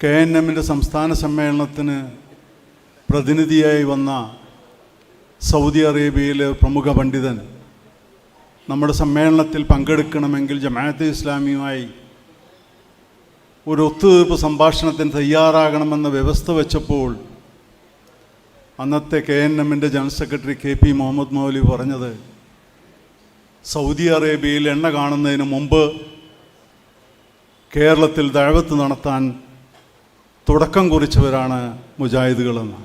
K N എമ്മിന്റെ സംസ്ഥാന സമ്മേളനത്തിന് പ്രതിനിധിയായി വന്ന സൗദി അറേബ്യയിലെ പ്രമുഖ പണ്ഡിതൻ നമ്മുടെ സമ്മേളനത്തിൽ പങ്കെടുക്കണമെങ്കിൽ ജമാഅത്തെ ഇസ്ലാമിയുമായി ഒരു ഒത്തുതീർപ്പ് സംഭാഷണത്തിന് തയ്യാറാകണമെന്ന വ്യവസ്ഥ വെച്ചപ്പോൾ അന്നത്തെ കെ എൻ എമ്മിന്റെ general secretary K P Muhammad Mouli പറഞ്ഞത് സൗദി അറേബ്യയിൽ എണ്ണ കാണുന്നതിന് മുമ്പ് കേരളത്തിൽ ദഴവത്ത് നടത്താൻ തുടക്കം കുറിച്ചവരാണ് മുജാഹിദുകളെന്ന്.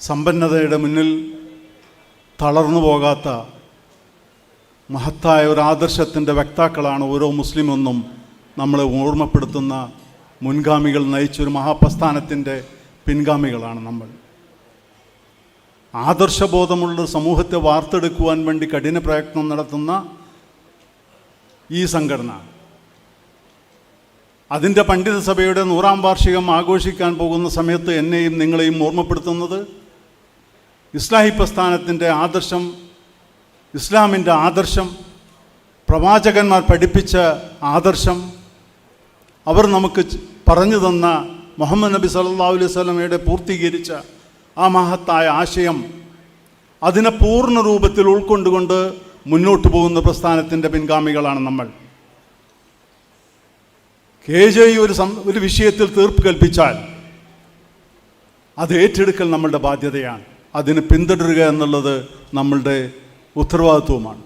സമ്പന്നതയുടെ മുന്നിൽ തളർന്നു പോകാത്ത മഹത്തായ ഒരു ആദർശത്തിന്റെ വക്താക്കളാണ് ഓരോ മുസ്ലിമെന്നും നമ്മളെ ഓർമ്മപ്പെടുത്തുന്ന മുൻഗാമികൾ നയിച്ചൊരു മഹാപ്രസ്ഥാനത്തിന്റെ പിൻഗാമികളാണ് നമ്മൾ. ആദർശബോധമുള്ള സമൂഹത്തെ വാർത്തെടുക്കുവാൻ വേണ്ടി കഠിന പ്രയത്നം നടത്തുന്ന ഈ സംഘടന അതിന്റെ പണ്ഡിത സഭയുടെ നൂറാം വാർഷികം ആഘോഷിക്കാൻ പോകുന്ന സമയത്ത് എന്നെയും നിങ്ങളെയും ഓർമ്മപ്പെടുത്തുന്നത് ഇസ്ലാഹി പ്രസ്ഥാനത്തിന്റെ ആദർശം ഇസ്ലാമിന്റെ ആദർശം പ്രവാചകന്മാർ പഠിപ്പിച്ച ആദർശം അവർ നമുക്ക് പറഞ്ഞു തന്ന മുഹമ്മദ് നബി സല്ലാ അലൈഹി സ്വലമയുടെ പൂർത്തീകരിച്ച ആ മഹത്തായ ആശയം അതിനെ പൂർണ രൂപത്തിൽ ഉൾക്കൊണ്ടുകൊണ്ട് മുന്നോട്ട് പോകുന്ന പ്രസ്ഥാനത്തിന്റെ പിൻഗാമികളാണ് നമ്മൾ. കെ ജെ ഒരു ഒരു വിഷയത്തിൽ തീർപ്പ് കൽപ്പിച്ചാൽ അത് ഏറ്റെടുക്കൽ നമ്മളുടെ ബാധ്യതയാണ്. അതിന് പിന്തുടരുക എന്നുള്ളത് നമ്മളുടെ ഉത്തരവാദിത്വമാണ്